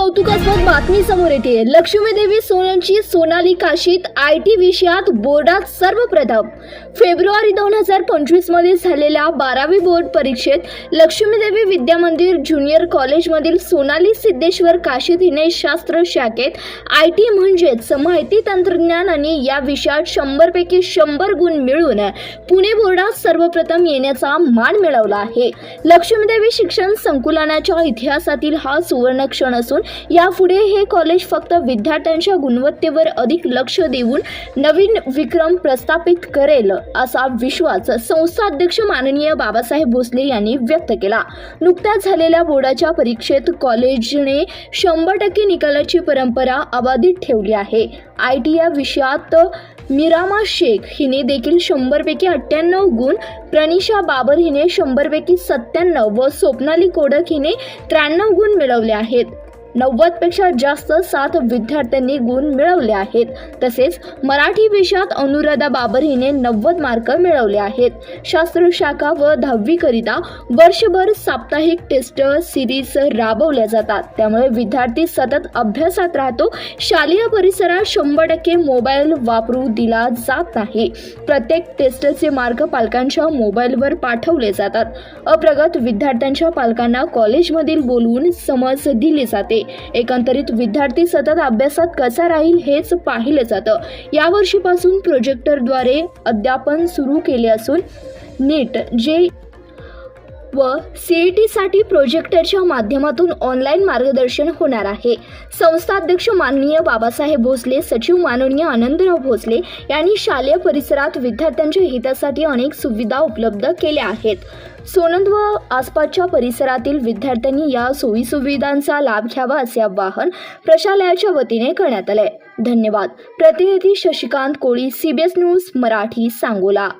बातमी समोर येते. लक्ष्मी देवी सोनाली काशीत आय टी विषयात बोर्डात सर्वप्रथम. फेब्रुवारी दोन हजार पंचवीसमध्ये झालेल्या बारावी बोर्ड परीक्षेत लक्ष्मी देवी विद्या मंदिर ज्युनियर कॉलेजमधील सोनाली सिद्धेश्वर काशीत हिने शास्त्र शाखेत आय टी म्हणजेच माहिती तंत्रज्ञान आणि या विषयात शंभरपैकी शंभर गुण मिळवून पुणे बोर्डात सर्वप्रथम येण्याचा मान मिळवला आहे. लक्ष्मीदेवी शिक्षण संकुलानाच्या इतिहासातील हा सुवर्ण क्षण असून यापुढे हे कॉलेज फक्त विद्यार्थ्यांच्या गुणवत्तेवर अधिक लक्ष देऊन नवीन विक्रम प्रस्थापित करेल असा विश्वास संस्था अध्यक्ष माननीय बाबासाहेब भोसले यांनी व्यक्त केला. नुकत्याच झालेल्या बोर्डाच्या परीक्षेत कॉलेजने शंभर टक्के निकालाची परंपरा अबाधित ठेवली आहे. आय टी या विषयात मिरामा शेख हिने देखील शंभरपैकी अठ्ठ्याण्णव गुण प्रनिशा बाबर हिने शंभरपैकी सत्त्याण्णव व स्वप्नाली कोडक हिने त्र्याण्णव गुण मिळवले आहेत. नव्वदपेक्षा जास्त सात विद्यार्थ्यांनी गुण मिळवले आहेत. तसेच मराठी विषयात अनुराधा बाबर हिने नव्वद मार्क मिळवले आहेत. शास्त्र शाखा व दहावीकरिता वर्षभर साप्ताहिक टेस्ट सिरीज राबवल्या जातात. त्यामुळे विद्यार्थी सतत अभ्यासात राहतो. शालेय परिसरात शंभर टक्के मोबाईल वापरू दिला जात नाही. प्रत्येक टेस्टचे मार्क पालकांच्या मोबाईलवर पाठवले जातात. अप्रगत विद्यार्थ्यांच्या पालकांना कॉलेजमधील बोलवून समज दिली जाते. एकंदरीत विद्यार्थी सतत अभ्यासात कसा राहील हेच पाहिलं जातं. यावर्षीपासून प्रोजेक्टरद्वारे अध्यापन सुरू केले असून नीट जे व सी साठी प्रोजेक्टरच्या माध्यमातून ऑनलाईन मार्गदर्शन होणार आहे. संस्थाध्यक्ष माननीय बाबासाहेब भोसले सचिव माननीय आनंदराव भोसले यांनी शालेय परिसरात विद्यार्थ्यांच्या हितासाठी अनेक सुविधा उपलब्ध केल्या आहेत. सोनंद व आसपासच्या परिसरातील विद्यार्थ्यांनी या सोयीसुविधांचा लाभ घ्यावा असे आवाहन प्रशालयाच्या वतीने करण्यात आले धन्यवाद. प्रतिनिधी शशिकांत कोळी सीबीएस न्यूज मराठी सांगोला.